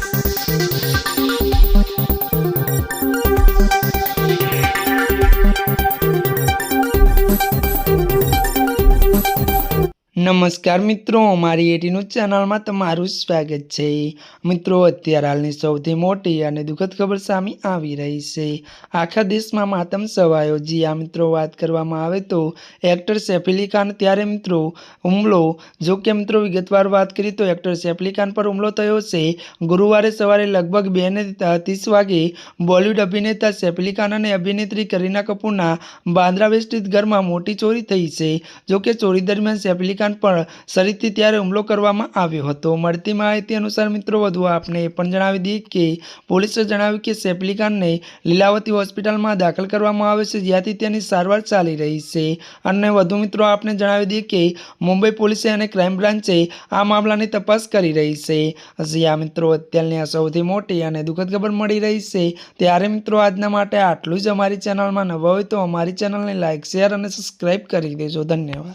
Thank નમસ્કાર મિત્રો મારી એટીનું ચેનલમાં તમારું સ્વાગત છે. મિત્રો, અત્યારે હાલની સૌથી મોટી અને દુઃખદ ખબર સામે આવી રહી છે. આખા દેશમાં માતમ સવાયો. જી આ મિત્રો, વાત કરવામાં આવે તો એક્ટર સૈફ ખાન ત્યારે, મિત્રો, હુમલો. જો કે, મિત્રો, વિગતવાર વાત કરીએ તો એક્ટર સૈફ ખાન પર હુમલો થયો છે. ગુરુવારે સવારે લગભગ બે ને ત્રીસ વાગે બોલિવૂડ અભિનેતા સૈફ ખાન અને અભિનેત્રી કરીના કપૂરના બાંદ્રા વેસ્ટિત ઘરમાં મોટી ચોરી થઈ છે. જો કે, ચોરી દરમિયાન સૈફ અલી ખાન પણ શરીરથી ત્યારે હુમલો કરવામાં આવ્યો હતો. મળતી માહિતી અનુસાર મિત્રો, વધુ આપને એ પણ જણાવી દઈએ કે પોલીસે જણાવ્યું કે સૈફ અલી ખાનને લીલાવતી હોસ્પિટલમાં દાખલ કરવામાં આવ્યો છે, જ્યાંથી તેની સારવાર ચાલી રહી છે. અને વધુ મિત્રો, આપને જણાવી દઈએ કે મુંબઈ પોલીસે અને ક્રાઇમ બ્રાન્ચે આ મામલાની તપાસ કરી રહી છે. આ મિત્રો, અત્યારની આ સૌથી મોટી અને દુઃખદ ખબર મળી રહી છે. ત્યારે મિત્રો, આજના માટે આટલું જ. અમારી ચેનલમાં નવા હોય તો અમારી ચેનલને લાઇક શેર અને સબસ્ક્રાઈબ કરી દેજો. ધન્યવાદ.